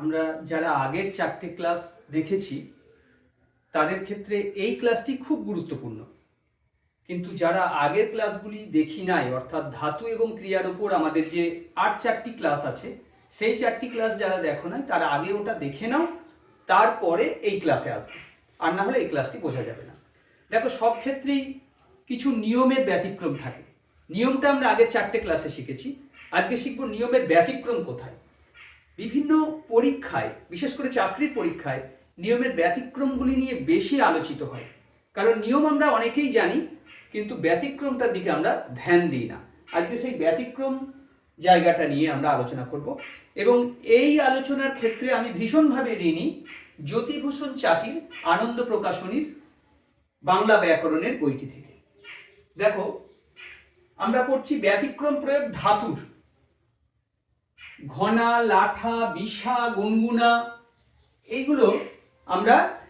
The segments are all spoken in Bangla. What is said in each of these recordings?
আমরা যারা আগের চারটে ক্লাস দেখেছি, তাদের ক্ষেত্রে এই ক্লাসটি খুব গুরুত্বপূর্ণ। কিন্তু যারা আগের ক্লাসগুলি দেখি নাই, অর্থাৎ ধাতু এবং ক্রিয়ার উপর আমাদের যে আট চারটি ক্লাস আছে, সেই চারটি ক্লাস যারা দেখো নাই, তারা আগে ওটা দেখে নাও, তারপরে এই ক্লাসে আসবে। আর না হলে এই ক্লাসটি বোঝা যাবে না। দেখো, সব ক্ষেত্রেই কিছু নিয়মের ব্যতিক্রম থাকে। নিয়মটা আমরা আগের চারটে ক্লাসে শিখেছি। আজকে শিখব নিয়মের ব্যতিক্রম কোথায়? বিভিন্ন পরীক্ষায়, বিশেষ করে চাকরির পরীক্ষায়, নিয়মের ব্যতিক্রমগুলি নিয়ে বেশি আলোচিত হয়। কারণ নিয়ম আমরা অনেকেই জানি, কিন্তু ব্যতিক্রমটার দিকে আমরা ধ্যান দিই না। আজকে সেই ব্যতিক্রম জায়গাটা নিয়ে আমরা আলোচনা করব এবং এই আলোচনার ক্ষেত্রে আমি ভীষণভাবে ঋণী জ্যোতিভূষণ চাকির আনন্দ প্রকাশনীর বাংলা ব্যাকরণের বইটি থেকে। দেখো, আমরা পড়ছি ব্যতিক্রম প্রয়োগ ধাতুর। ঘনা, লাঠা বিশা গুনগুনা, এইগুলো আমরা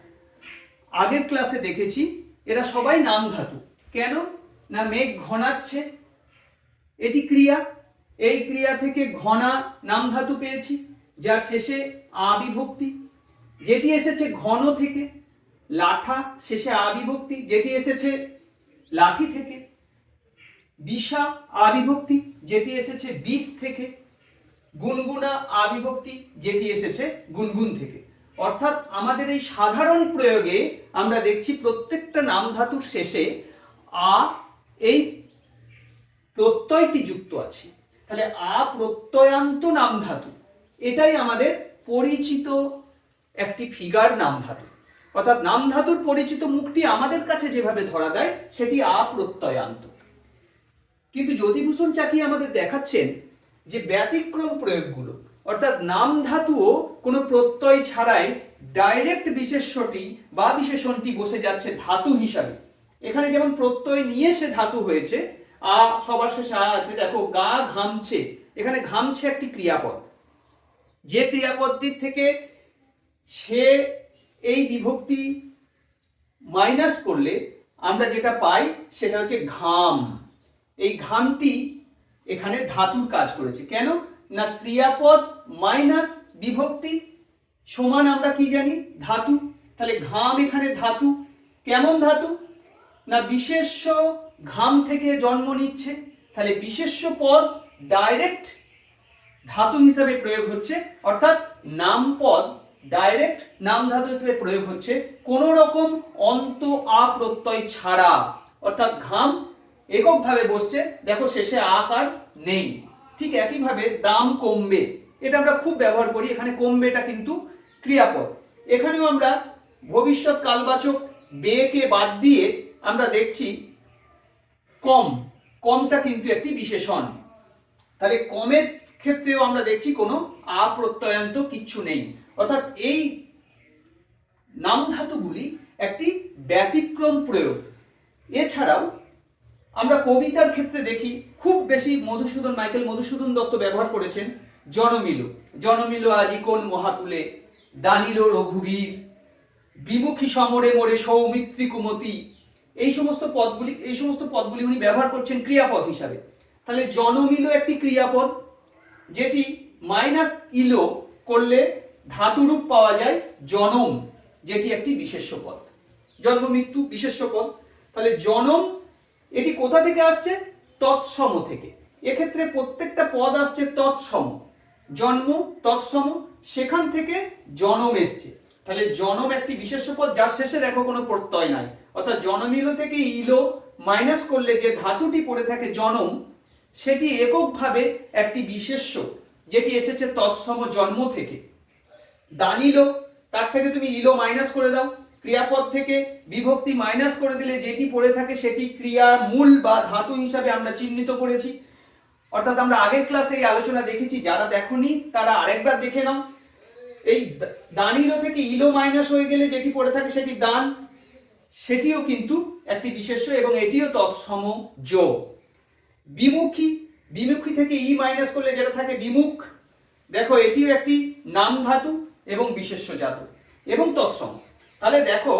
আগের ক্লাসে দেখেছি। এরা সবাই নাম ধাতু। কেন? না মেঘ ঘনাচ্ছে, এটি ক্রিয়া। এই ক্রিয়া থেকে ঘনা নাম ধাতু পেয়েছি, যার শেষে আবিভক্তি। যেটি এসেছে ঘন থেকে, লাঠা, শেষে আবিভক্তি। যেটি এসেছে লাঠি থেকে বিশা আবিভক্তি। যেটি এসেছে বিষ থেকে গুনগুনা আবিভক্তি যেটি এসেছে গুনগুন থেকে। অর্থাৎ আমাদের এই সাধারণ প্রয়োগে আমরা দেখছি প্রত্যেকটা নাম ধাতুর শেষে আ, এই প্রত্যয়টি যুক্ত আছে। তাহলে আ প্রত্যয়ান্ত নাম ধাতু, এটাই আমাদের পরিচিত একটি ফিগার নাম ধাতু। অর্থাৎ নাম ধাতুর পরিচিত মুখটি আমাদের কাছে যেভাবে ধরা দেয়, সেটি আ প্রত্যয়ান্ত। কিন্তু জ্যোতিভূষণ চাকি আমাদের দেখাচ্ছেন যে ব্যতিক্রম প্রয়োগগুলো, অর্থাৎ নাম ধাতুও কোনো প্রত্যয় ছাড়াই ডাইরেক্ট বিশেষ্যটি বা বিশেষণটি বসে যাচ্ছে ধাতু হিসাবে। এখানে যেমন প্রত্যয় নিয়ে সে ধাতু হয়েছে, আ সবার শেষে আ আছে, দেখো, গা ঘামছে। এখানে ঘামছে একটি ক্রিয়াপদ। যে ক্রিয়াপদটির থেকে সে এই বিভক্তি মাইনাস করলে আমরা যেটা পাই সেটা হচ্ছে ঘাম। এই ঘামটি এখানে ধাতুর কাজ করেছে। কেন? না ক্রিয়াপদ মাইনাস বিভক্তি সমান আমরা কি জানি? ধাতু। তাহলে ঘাম এখানে ধাতু। কেমন ধাতু? না বিশেষ্য ঘাম থেকে জন্ম নিচ্ছে। তাহলে বিশেষ্য পদ ডাইরেক্ট ধাতু হিসাবে প্রয়োগ হচ্ছে। অর্থাৎ নাম পদ ডাইরেক্ট নাম ধাতু হিসেবে প্রয়োগ হচ্ছে। কোন রকম অন্ত আ প্রত্যয় ছাড়া। অর্থাৎ ঘাম এককভাবে বসছে। দেখো শেষে আকার নেই। ঠিক একইভাবে দাম কমবে। এটা আমরা খুব ব্যবহার করি, এখানে কমবেটা কিন্তু ক্রিয়াপদ। এখানেও আমরা ভবিষ্যৎ কালবাচক বেকে বাদ দিয়ে আমরা দেখছি কম। কমটা কিন্তু একটি বিশেষণ। তাহলে কমের ক্ষেত্রেও আমরা দেখছি কোনো আপ্রত্যয়ন্ত কিচ্ছু নেই। অর্থাৎ এই নাম ধাতুগুলি একটি ব্যতিক্রম প্রয়োগ। এছাড়াও আমরা কবিতার ক্ষেত্রে দেখি খুব বেশি মধুসূদন, মাইকেল মধুসূদন দত্ত ব্যবহার করেছেন জনমিল। জনমিল আজি কোন মহাকুলে? দানিল রঘুবীর। বিমুখী সমরে মোড়ে সৌমিত্রী কুমতি। এই সমস্ত পদগুলি, এই সমস্ত পদগুলি উনি ব্যবহার করছেন ক্রিয়াপদ হিসাবে। তাহলে জনমিল একটি ক্রিয়াপদ, যেটি মাইনাস ইলো করলে ধাতুরূপ পাওয়া যায় জনম, যেটি একটি বিশেষ্য পদ। জন্ম, মৃত্যু বিশেষ্য পদ। তাহলে জনম এটি কোথা থেকে আসছে? তৎসম থেকে। এক্ষেত্রে প্রত্যেকটা পদ আসছে তৎসম। জন্ম, তৎসম, সেখান থেকে জনম এসছে। তাহলে জনম একটি বিশেষ পদ, যার শেষে দেখো কোনো প্রত্যয় নাই। অর্থাৎ জনমিল থেকে ইলো মাইনাস করলে যে ধাতুটি পড়ে থাকে জনম, সেটি এককভাবে একটি বিশেষ্য, যেটি এসেছে তৎসম জন্ম থেকে। দানিল, তার থেকে তুমি ইলো মাইনাস করে দাও। ক্রিয়াপদ থেকে বিভক্তি মাইনাস করে দিলে যেটি পড়ে থাকে সেটি ক্রিয়া মূল বা ধাতু হিসাবে আমরা চিহ্নিত করেছি। অর্থাৎ আমরা আগের ক্লাসে এই আলোচনা দেখেছি, যারা দেখনি তারা আরেকবার দেখে নাও। এই দানিলো থেকে ইলো মাইনাস হয়ে গেলে যেটি পড়ে থাকে সেটি দান। সেটিও কিন্তু একটি বিশেষ্য এবং এটিও তৎসম যোগ। বিমুখী বিমুখী থেকে ই মাইনাস করলে যেটা থাকে বিমুখ। দেখো এটিও একটি নাম ধাতু এবং বিশেষ্য জাতু এবং তৎসম। তাহলে দেখো,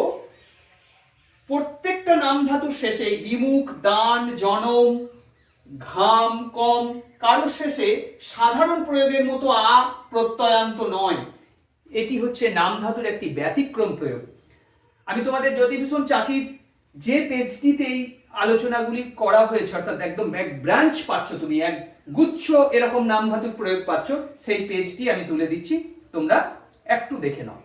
প্রত্যেকটা নাম ধাতুর শেষে বিমুখ, দান, জনম, ঘাম, কম, কারোর শেষে সাধারণ প্রয়োগের মতো আ প্রত্যয়ান্ত নয়। এটি হচ্ছে নাম ধাতুর একটি ব্যতিক্রম প্রয়োগ। আমি তোমাদের জ্যোতিভূষণ চাকির যে পেজটিতে এই আলোচনাগুলি করা হয়েছে, অর্থাৎ একদম এক ব্রাঞ্চ পাচ্ছ তুমি, এক গুচ্ছ এরকম নাম ধাতুর প্রয়োগ পাচ্ছ, সেই পেজটি আমি তুলে দিচ্ছি, তোমরা একটু দেখে নাও।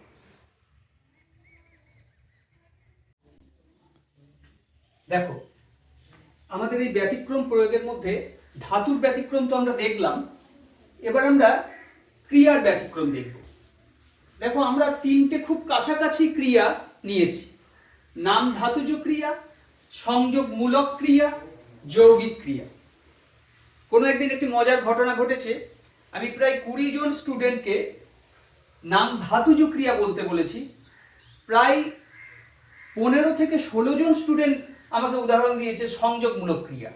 দেখো, আমাদের এই ব্যতিক্রম প্রয়োগের মধ্যে ধাতুর ব্যতিক্রম তো আমরা দেখলাম, এবার আমরা ক্রিয়ার ব্যতিক্রম দেখব। দেখো, আমরা তিনটে খুব কাছাকাছি ক্রিয়া নিয়েছি। নাম ধাতুজ ক্রিয়া সংযোগমূলক ক্রিয়া, যৌগিক ক্রিয়া। কোনো একদিন একটি মজার ঘটনা ঘটেছে। আমি প্রায় কুড়ি জন স্টুডেন্টকে নাম ধাতুজ ক্রিয়া বলতে বলেছি। প্রায় পনেরো থেকে ষোলো জন স্টুডেন্ট আমাকে উদাহরণ দিয়েছে সংযোগমূলক ক্রিয়া।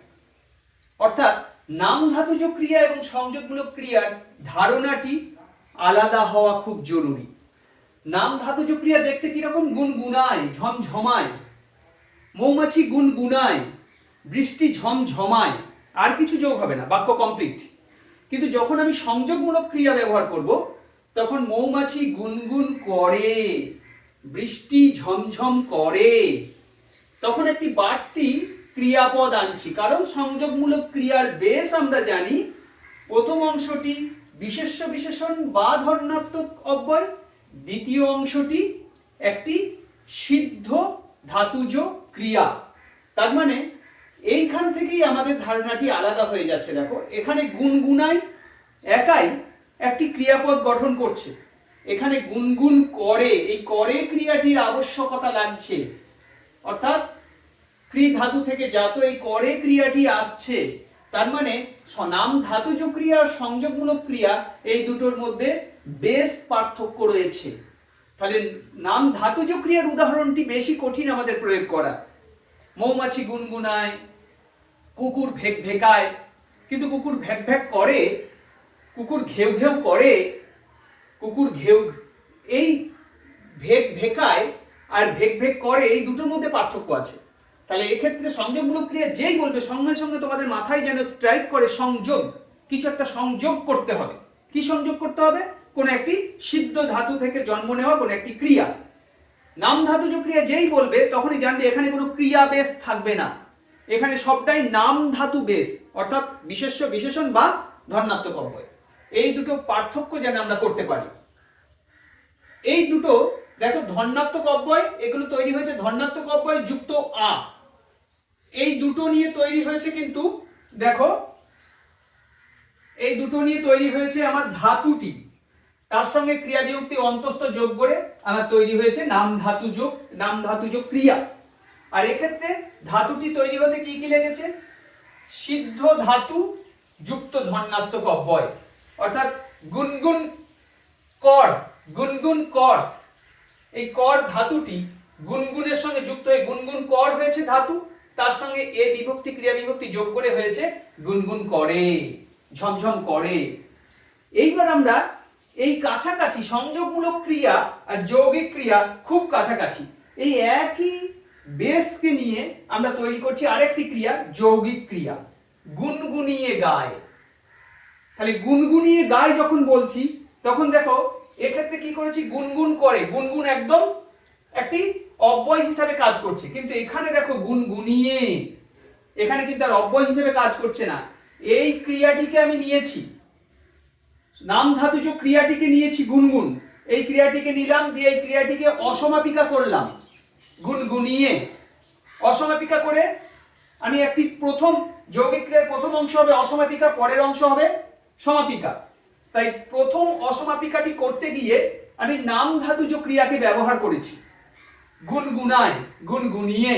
অর্থাৎ নাম ধাতুজ ক্রিয়া এবং সংযোগমূলক ক্রিয়ার ধারণাটি আলাদা হওয়া খুব জরুরি। নাম ধাতুজ ক্রিয়া দেখতে কীরকম? গুনগুনায়, ঝমঝমায়। মৌমাছি গুনগুনায়, বৃষ্টি ঝমঝমায়। আর কিছু যোগ হবে না, বাক্য কমপ্লিট কিন্তু যখন আমি সংযোগমূলক ক্রিয়া ব্যবহার করব, তখন মৌমাছি গুনগুন করে, বৃষ্টি ঝমঝম করে। তখন একটি বাড়তি ক্রিয়াপদ আনছি। কারণ সংযোগমূলক ক্রিয়ার বেশ আমরা জানি, প্রথম অংশটি বিশেষ্য বিশেষণ বা ধর্ণাত্মক অব্যয়, দ্বিতীয় অংশটি একটি সিদ্ধ ধাতুজ ক্রিয়া। তার মানে এইখান থেকেই আমাদের ধারণাটি আলাদা হয়ে যাচ্ছে, দেখো। এখানে গুনগুনায় একাই একটি ক্রিয়াপদ গঠন করছে। এখানে গুনগুন করে, এই করে ক্রিয়াটির আবশ্যকতা লাগছে। অর্থাৎ ক্রি ধাতু থেকে জাত এই করে ক্রিয়াটি আসছে, তার মানে নাম ধাতুজ ক্রিয়া আর সংযোগমূলক ক্রিয়া, এই দুটোর মধ্যে বেশ পার্থক্য রয়েছে। তাহলে নাম ধাতুজ ক্রিয়ার উদাহরণটি বেশি কঠিন আমাদের প্রয়োগ করা। মৌমাছি গুনগুনায়, কুকুর ভেক ভেকায়, কিন্তু কুকুর ভ্যাক ভ্যাক করে, কুকুর ঘেউ ঘেউ করে, কুকুর ঘেউ, এই ভেক ভেকায় আর ভেক ভেক করে এই দুটোর মধ্যে পার্থক্য আছে। তাহলে এক্ষেত্রে সংযোগমূলক ক্রিয়া যেই বলবে, সঙ্গে সঙ্গে তোমাদের মাথায় যেন স্ট্রাইক করে সংযোগ, কিছু একটা সংযোগ করতে হবে। কি সংযোগ করতে হবে? কোন একটি সিদ্ধ ধাতু থেকে জন্ম নেওয়া, কোন একটি ক্রিয়া। নাম ধাতুজ ক্রিয়া যেই বলবে, তখনই জানবে এখানে কোনো ক্রিয়া বেশ থাকবে না। এখানে সবটাই নাম ধাতু বেশ অর্থাৎ বিশেষ্য, বিশেষণ বা ধর্ণাত্মক অব্যয়। এই দুটো পার্থক্য যেন আমরা করতে পারি। এই দুটো দেখো ধর্ণাত্মক অব্যয়, এগুলো তৈরি হয়েছে ধর্ণাত্মক অব্যয় যুক্ত আ। এই দুটো নিয়ে তৈরি হয়েছে কিন্তু, দেখো, এই দুটো নিয়ে তৈরি হয়েছে আমার ধাতুটি। তার সঙ্গে ক্রিয়া বিভক্তি অন্তস্থ যোগ করে আমার তৈরি হয়েছে নাম ধাতু যোগ, নাম ধাতু যোগ ক্রিয়া। আর এক্ষেত্রে ধাতুটি তৈরি হতে কি কি লেগেছে? সিদ্ধ ধাতু যুক্ত ধর্ণাত্মক অব্যয়। অর্থাৎ গুনগুন কর গুনগুন কর। এই কর ধাতুটি গুনগুনের সঙ্গে যুক্ত হয়ে গুনগুন কর হয়েছে ধাতু, তার সঙ্গে এ বিভক্তি, ক্রিয়া বিভক্তি যোগ করে হয়েছে গুনগুন করে, ঝমঝম করে। এইবার আমরা এই কাছাকাছি সংযোগমূলক ক্রিয়া আর যৌগিক ক্রিয়া খুব কাছাকাছি। এই একই বেসকে নিয়ে আমরা তৈরি করছি আরেকটি ক্রিয়া, যৌগিক ক্রিয়া। গুনগুনিয়ে গায়। তাহলে গুনগুনিয়ে গায় যখন বলছি, তখন দেখো এক্ষেত্রে কি করেছি? গুনগুন করে। গুনগুন একদম একটি অব্যয় হিসাবে কাজ করছে। কিন্তু এখানে দেখো গুনগুনিয়ে। এখানে কিন্তু আর অব্যয় হিসেবে কাজ করছে না। এই ক্রিয়াটিকে আমি নিয়েছি। নাম ধাতুজ ক্রিয়াটিকে নিয়েছি, গুনগুন, এই ক্রিয়াটিকে নিলাম, দিয়ে এই ক্রিয়াটিকে অসমাপিকা করলাম। গুনগুনিয়ে। অসমাপিকা করে আমি একটি প্রথম যৌগিক ক্রিয়ার প্রথম অংশ হবে, অসমাপিকা, পরের অংশ হবে সমাপিকা। তাই প্রথম অসমাপিকাটি করতে গিয়ে আমি নাম ধাতুজ ক্রিয়াকে ব্যবহার করেছি, গুনগুনায়, গুনগুনিয়ে,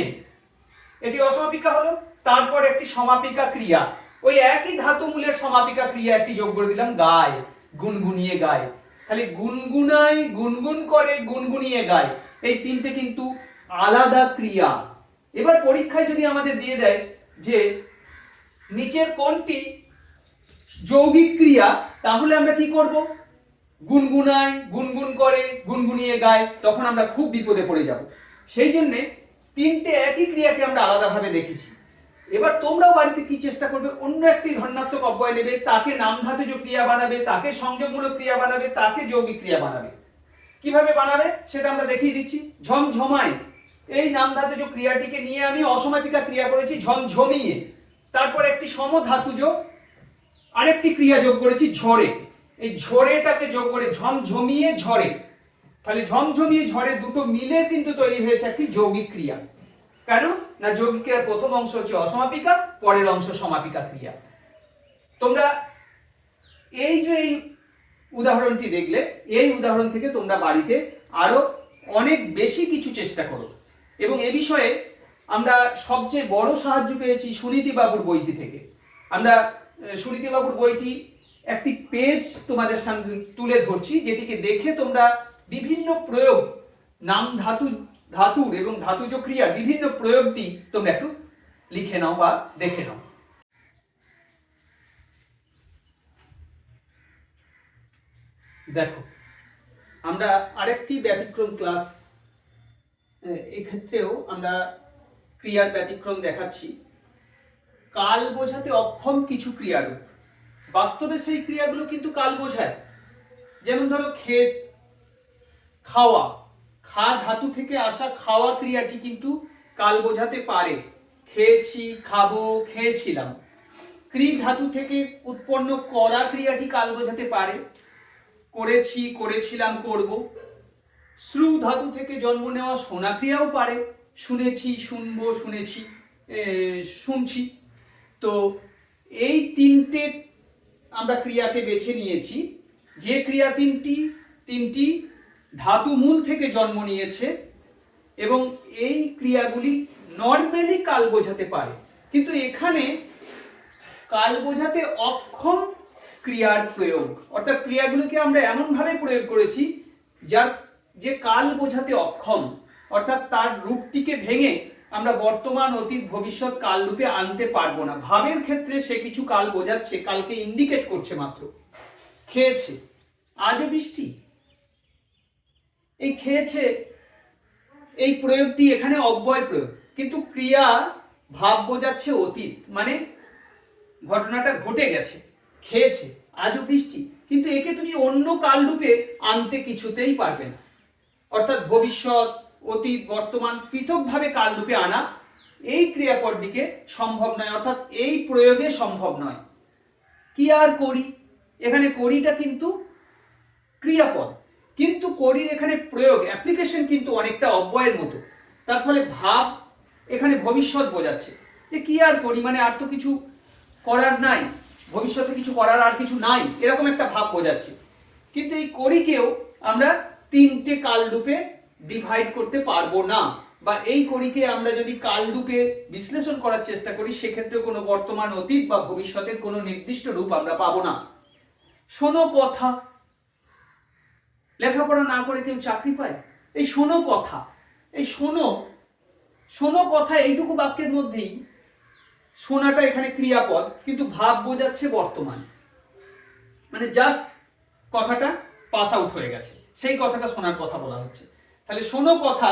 এটি অসমাপিকা হলো, তারপর একটি সমাপিকা ক্রিয়া। ওই একই ধাতু মূলের সমাপিকা ক্রিয়া একটি যোগ করে দিলাম, গায়, গুনগুনিয়ে গায়। তাহলে গুনগুনায় গুনগুন করে, গুনগুনিয়ে গায়। এই তিনটে কিন্তু আলাদা ক্রিয়া। এবার পরীক্ষায় যদি আমাদের দিয়ে দেয় যে নিচের কোনটি যৌগিক ক্রিয়া তাহলে আমরা কি করব? গুনগুনায় গুনগুন করে, গুনগুনিয়ে গায়, তখন আমরা খুব বিপদে পড়ে যাব। সেই জন্যে তিনটে একই ক্রিয়াকে আমরা আলাদাভাবে দেখেছি। এবার তোমরাও বাড়িতে কি চেষ্টা করবে? অন্য একটি ধর্ণাত্মক অব্যয় নেবে, তাকে নাম ধাতুজ ক্রিয়া বানাবে, তাকে সংযোগমূলক ক্রিয়া বানাবে, তাকে যৌগিক ক্রিয়া বানাবে। কীভাবে বানাবে? সেটা আমরা দেখিয়ে দিচ্ছি। ঝমঝমায় এই নাম ধাতুজ ক্রিয়াটিকে নিয়ে আমি অসমাপিকা ক্রিয়া করেছি, ঝমঝমিয়ে। তারপর একটি সমধাতুজ আরেকটি ক্রিয়া যোগ করেছি ঝড়ে। এই ঝড়েটাকে যোগ করে ঝমঝমিয়ে ঝড়ে। তাহলে ঝমঝমিয়ে ঝড়ে দুটো মিলে কিন্তু তৈরি হয়েছে একটি যৌগিক ক্রিয়া। কেন? না যৌগিক ক্রিয়ার প্রথম অংশ হচ্ছে অসমাপিকা, পরের অংশ সমাপিকা ক্রিয়া। তোমরা এই যে এই উদাহরণটি দেখলে, এই উদাহরণ থেকে তোমরা বাড়িতে আরও অনেক বেশি কিছু চেষ্টা করো। এবং এ বিষয়ে আমরা সবচেয়ে বড় সাহায্য পেয়েছি সুনীতি বাবুর বইটি থেকে। আমরা আহ, সুনীতি বাবুর বইটি একটি পেজ তোমাদের সামনে তুলে ধরছি যেটিকে দেখে তোমরা বিভিন্ন প্রয়োগ নাম ধাতু ধাতুর এবং ধাতুজ ক্রিয়ার বিভিন্ন প্রয়োগটি তোমরা একটু লিখে নাও বা দেখে নাও। দেখো আমরা আরেকটি ব্যতিক্রম ক্লাস এক্ষেত্রেও আমরা ক্রিয়ার ব্যতিক্রম দেখাচ্ছি। কাল বোঝাতে অক্ষম কিছু ক্রিয়ারূপ। বাস্তবে সেই ক্রিয়াগুলো কিন্তু কাল বোঝায়। যেমন ধরো ক্ষেত, খাওয়া। খা ধাতু থেকে আসা খাওয়া ক্রিয়াটি কিন্তু কাল বোঝাতে পারে। খেয়েছি, খাব, খেয়েছিলাম। ক্রি ধাতু থেকে উৎপন্ন করা ক্রিয়াটি কাল বোঝাতে পারে। করেছি, করেছিলাম, করব। শ্রু ধাতু থেকে জন্ম নেওয়া শোনা ক্রিয়াও পারে। শুনেছি, শুনব, শুনেছি শুনছি। তো এই তিনটে আমরা ক্রিয়াকে বেছে নিয়েছি। যে ক্রিয়া তিনটি তিনটি ধাতু মূল থেকে জন্ম নিয়েছে এবং এই ক্রিয়াগুলি নর্মালি কাল বোঝাতে পারে। কিন্তু এখানে কাল বোঝাতে অক্ষম ক্রিয়ার প্রয়োগ, অর্থাৎ ক্রিয়াগুলোকে আমরা এমনভাবে প্রয়োগ করেছি যার যে কাল বোঝাতে অক্ষম, অর্থাৎ তার রূপটিকে ভেঙে আমরা বর্তমান অতীত, ভবিষ্যৎ কাল রূপে আনতে পারব না। ভাবের ক্ষেত্রে সে কিছু কাল বোঝাচ্ছে কালকে ইন্ডিকেট করছে মাত্র। খেয়েছে। আজও বৃষ্টি। এই খেয়েছে, এই প্রয়োগটি এখানে অব্যয় প্রয়োগ। কিন্তু ক্রিয়া, ভাব বোঝাচ্ছে অতীত। মানে ঘটনাটা ঘটে গেছে, খেয়েছে, আজও বৃষ্টি। কিন্তু একে তুমি অন্য কাল রূপে আনতে কিছুতেই পারবে না। অর্থাৎ ভবিষ্যৎ অতীত, বর্তমান পৃথকভাবে কাল রূপে আনা। এই ক্রিয়াপদটিকে সম্ভব নয়, অর্থাৎ এই প্রয়োগে সম্ভব নয়। কি আর করি? এখানে করিটা কিন্তু ক্রিয়াপদ। কিন্তু করির এখানে প্রয়োগ অ্যাপ্লিকেশন কিন্তু অনেকটা অব্যয়ের মতো। তার ফলে ভাব এখানে ভবিষ্যৎ বোঝাচ্ছে। যে কি আর করি? মানে আর তো কিছু করার নাই। ভবিষ্যতে কিছু করার আর কিছু নাই, এরকম একটা ভাব বোঝাচ্ছে। কিন্তু এই করিকেও আমরা তিনটে কাল রূপে ডিভাইড করতে পারব না। বা এই করিকে আমরা যদি কাল রূপে বিশ্লেষণ করার চেষ্টা করি সেক্ষেত্রে কোনো বর্তমান অতীত বা ভবিষ্যতের কোনো নির্দিষ্ট রূপ আমরা পাবো না। শোনো কথা। লেখাপড়া না করে কেউ চাকরি পায়? এই শোনো কথা। এই শোনো। শোনো কথা এইটুকু বাক্যের মধ্যেই। শোনাটা এখানে ক্রিয়াপদ, কিন্তু ভাব বোঝাচ্ছে বর্তমান। মানে জাস্ট কথাটা পাস আউট হয়ে গেছে। সেই কথাটা শোনার কথা বলা হচ্ছে। তাহলে শোনো কথা।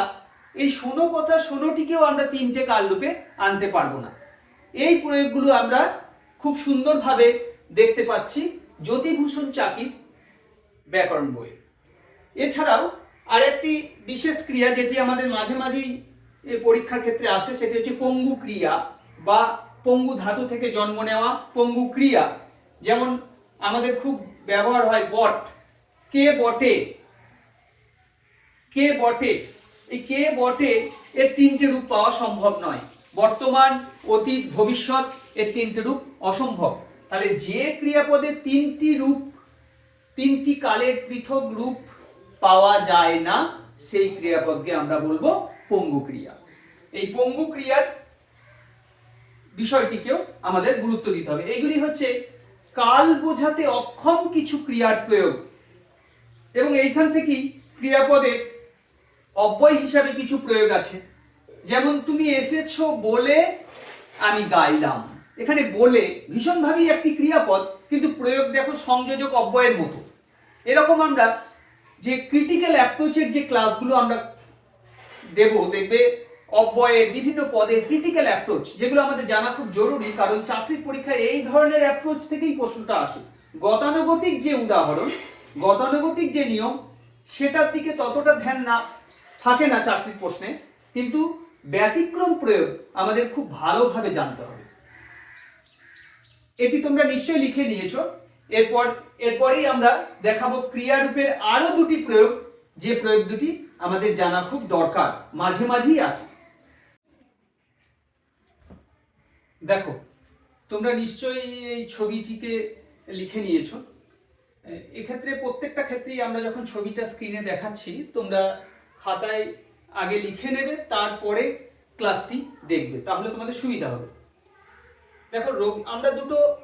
এই শোনো কথা, শোনোটিকেও আমরা তিনটে কাল রূপে আনতে পারব না। এই প্রয়োগগুলো আমরা খুব সুন্দরভাবে দেখতে পাচ্ছি জ্যোতিভূষণ চাকির ব্যাকরণ বই এছাড়াও আরেকটি বিশেষ ক্রিয়া যেটি আমাদের মাঝে মাঝেই পরীক্ষার ক্ষেত্রে আসে, সেটি হচ্ছে পঙ্গু ক্রিয়া বা পঙ্গু ধাতু থেকে জন্ম নেওয়া পঙ্গু ক্রিয়া। যেমন আমাদের খুব ব্যবহার হয় বট। কে বটে? কে বটে? এই কে বটে এর তিনটে রূপ পাওয়া সম্ভব নয়। বর্তমান, অতীত, ভবিষ্যৎ এর তিনটে রূপ অসম্ভব। তাহলে যে ক্রিয়াপদের তিনটি রূপ, তিনটি কালের পৃথক রূপ পাওয়া যায় না, সেই ক্রিয়াপদকে আমরা বলব পঙ্গু ক্রিয়া এই পঙ্গু ক্রিয়ার বিষয়টিকেও আমাদের গুরুত্ব দিতে হবে। এইগুলি হচ্ছে কাল বোঝাতে অক্ষম কিছু ক্রিয়ার প্রয়োগ। এবং এইখান থেকেই ক্রিয়াপদের অব্যয় হিসাবে কিছু প্রয়োগ আছে। যেমন তুমি এসেছ বলে আমি গাইলাম। এখানে বলে ভীষণভাবেই একটি ক্রিয়াপদ, কিন্তু প্রয়োগ দেখো সংযোজক অব্যয়ের মতো। এরকম আমরা যে ক্রিটিক্যাল অ্যাপ্রোচের যে ক্লাসগুলো আমরা দেব, দেখবে অব্যয়ের বিভিন্ন পদে ক্রিটিক্যাল অ্যাপ্রোচ যেগুলো আমাদের জানা খুব জরুরি, কারণ চাকরির পরীক্ষায় এই ধরনের অ্যাপ্রোচ থেকেই প্রশ্নটা আসে। গতানুগতিক যে উদাহরণ, গতানুগতিক যে নিয়ম, সেটার দিকে ততটা ধ্যান না থাকে না চাকরির প্রশ্নে, কিন্তু ব্যতিক্রম প্রয়োগ আমাদের খুব ভালোভাবে জানতে হবে। এটি তোমরা নিশ্চয়ই লিখে নিয়েছো। এরপর, এরপরেই আমরা দেখাবো ক্রিয়ারূপের আরও দুটি প্রয়োগ। যে প্রয়োগ দুটি আমাদের জানা খুব দরকার, মাঝে মাঝেই আসে। দেখো, তোমরা নিশ্চয়ই এই ছবিটিকে লিখে নিয়েছো। এক্ষেত্রে প্রত্যেকটা ক্ষেত্রেই আমরা যখন ছবিটা স্ক্রিনে দেখাচ্ছি, তোমরা খাতায় আগে লিখে নেবে, তারপরে ক্লাসটি দেখবে। তাহলে তোমাদের সুবিধা হবে। দেখো, রোগ- আমরা দুটো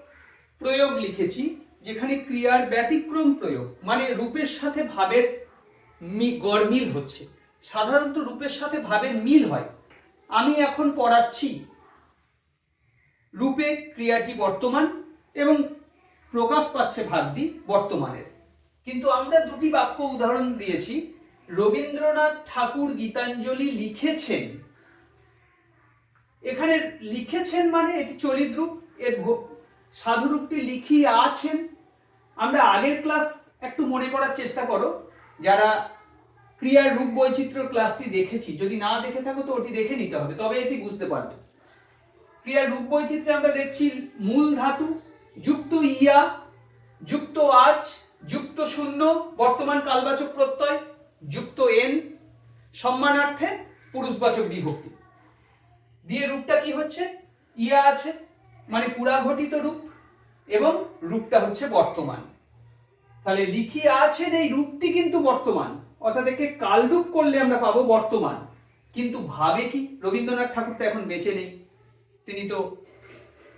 প্রয়োগ লিখেছি, যেখানে ক্রিয়ার ব্যতিক্রম প্রয়োগ মানে রূপের সাথে ভাবের মি গড়মিল হচ্ছে। সাধারণত রূপের সাথে ভাবের মিল হয়। আমি এখন পড়াচ্ছি রূপে ক্রিয়াটি বর্তমান এবং প্রকাশ পাচ্ছে ভাবটি বর্তমানের। কিন্তু আমরা দুটি বাক্য উদাহরণ দিয়েছি। রবীন্দ্রনাথ ঠাকুর গীতাঞ্জলি লিখেছেন। এখানে লিখেছেন মানে এটি চলিত রূপ এর ভ- সাধু রূপটি লিখিয়ে আছেন। আমরা আগের ক্লাস একটু মনে করার চেষ্টা করো, যারা ক্রিয়ার রূপ বৈচিত্র্য ক্লাসটি দেখেছি, যদি না দেখে থাকো তো ওটি দেখে নিতে হবে, তবে এটি বুঝতে পারবে। ক্রিয়ার রূপ বৈচিত্র্যে আমরা দেখছি মূল ধাতু, যুক্ত ইয়া, যুক্ত আজ, যুক্ত শূন্য, বর্তমান কালবাচক প্রত্যয় যুক্ত এন, সম্মানার্থে পুরুষবাচক বিভক্তি। দিয়ে রূপটা কি হচ্ছে? ইয়া আছে মানে পুরাঘটিত রূপ, এবং রূপটা হচ্ছে বর্তমান। তাহলে লিখিয়ে আছেন এই রূপটি কিন্তু বর্তমান, অর্থাৎ একে কালরূপ করলে আমরা পাবো বর্তমান। কিন্তু ভাবে কি? রবীন্দ্রনাথ ঠাকুর তো এখন বেঁচে নেই। তিনি তো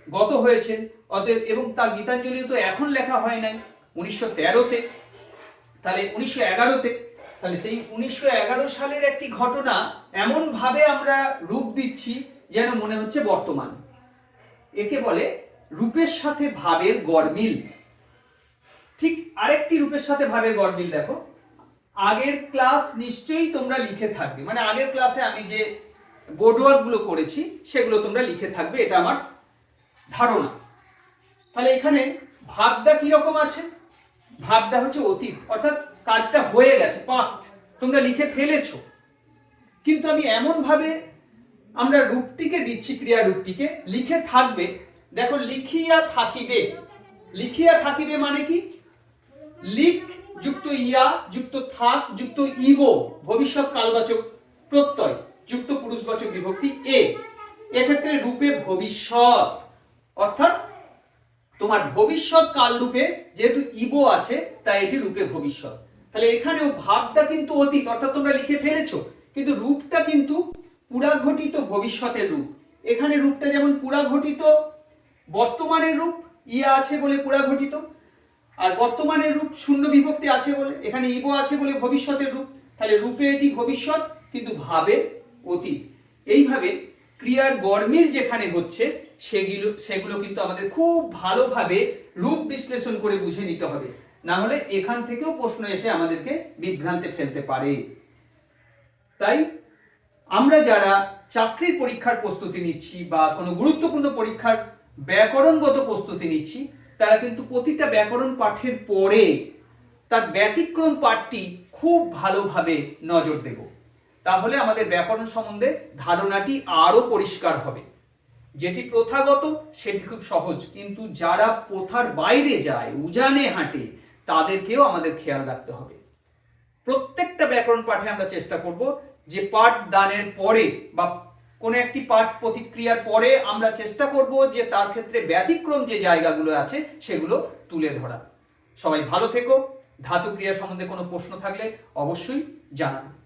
গত হয়েছেন, অতএব এবং তার গীতাঞ্জলিও তো এখন লেখা হয় নাই, উনিশশো তেরোতে। তাহলে উনিশশো এগারোতে তাহলে সেই উনিশশো এগারো সালের একটি ঘটনা এমন ভাবে আমরা রূপ দিচ্ছি যেন মনে হচ্ছে বর্তমান। একে বলে রূপের সাথে ভাবের গড়মিল। ঠিক আরেকটি রূপের সাথে ভাবের গড়মিল দেখো। আগের ক্লাস নিশ্চয়ই তোমরা লিখে থাকবে। মানে আগের ক্লাসে আমি যে বোর্ডওয়ার্কগুলো করেছি, সেগুলো তোমরা লিখে থাকবে, এটা আমার ধারণা। তাহলে এখানে ভাবটা কি রকম আছে? ভাবটা হচ্ছে অতীত। অর্থাৎ কাজটা হয়ে গেছে পাস্ট তোমরা লিখে ফেলেছো। কিন্তু আমি এমন ভাবে আমরা রূপটিকে দিচ্ছি, ক্রিয়া রূপটিকে, লিখে থাকবে। দেখো, লিখিয়া থাকিবে। লিখিয়া থাকিবে মানে কি? লিখ, যুক্ত ইয়া, যুক্ত থাক, যুক্ত ইবো ভবিষ্যৎ কালবাচক প্রত্যয়, যুক্ত পুরুষবাচক বিভক্তি এ। এক্ষেত্রে রূপে ভবিষ্যৎ। অর্থাৎ তোমার ভবিষ্যৎ কাল রূপে যেহেতু ইবো আছে, তাই এটি রূপে ভবিষ্যৎ। তাহলে এখানেও ভাবটা কিন্তু অতীত, অর্থাৎ তোমরা লিখে ফেলেছো। কিন্তু রূপটা কিন্তু পুরাঘটিত ভবিষ্যতের রূপ। এখানে রূপটা যেমন পুরাঘটিত, বর্তমানের রূপ ইয়া আছে বলে পুরাঘটিত, আর বর্তমানের রূপ শূন্য বিভক্তি আছে বলে, এখানে ইবো আছে বলে ভবিষ্যতের রূপ, তাহলে রূপে এটি ভবিষ্যৎ, কিন্তু ভাবে অতীত। এইভাবে ক্রিয়ার গরমিল যেখানে হচ্ছে, সেগুলো সেগুলো কিন্তু আমাদের খুব ভালোভাবে রূপ বিশ্লেষণ করে বুঝে নিতে হবে। না হলে এখান থেকেও প্রশ্ন এসে আমাদেরকে বিভ্রান্তে ফেলতে পারে। তাই আমরা যারা চাকরির পরীক্ষার প্রস্তুতি নিচ্ছি বা কোনো গুরুত্বপূর্ণ পরীক্ষার ব্যাকরণগত প্রস্তুতি নিচ্ছি, তারা কিন্তু প্রতিটা ব্যাকরণ পাঠের পরে তার ব্যতিক্রম পাঠটি খুব ভালোভাবে নজর দেব। তাহলে আমাদের ব্যাকরণ সম্বন্ধে ধারণাটি আরও পরিষ্কার হবে। যেটি প্রথাগত, সেটি খুব সহজ। কিন্তু যারা প্রথার বাইরে যায়, উজানে হাঁটে তাদেরকেও আমাদের খেয়াল রাখতে হবে। প্রত্যেকটা ব্যাকরণ পাঠে আমরা চেষ্টা করব যে পাঠ দানের পরে বা কোনো একটি পাঠ প্রতিক্রিয়ার পরে আমরা চেষ্টা করব যে তার ক্ষেত্রে ব্যতিক্রম যে জায়গাগুলো আছে সেগুলো তুলে ধরা। সবাই ভালো থেকো। ধাতু ক্রিয়া সম্বন্ধে কোনো প্রশ্ন থাকলে অবশ্যই জানাবে।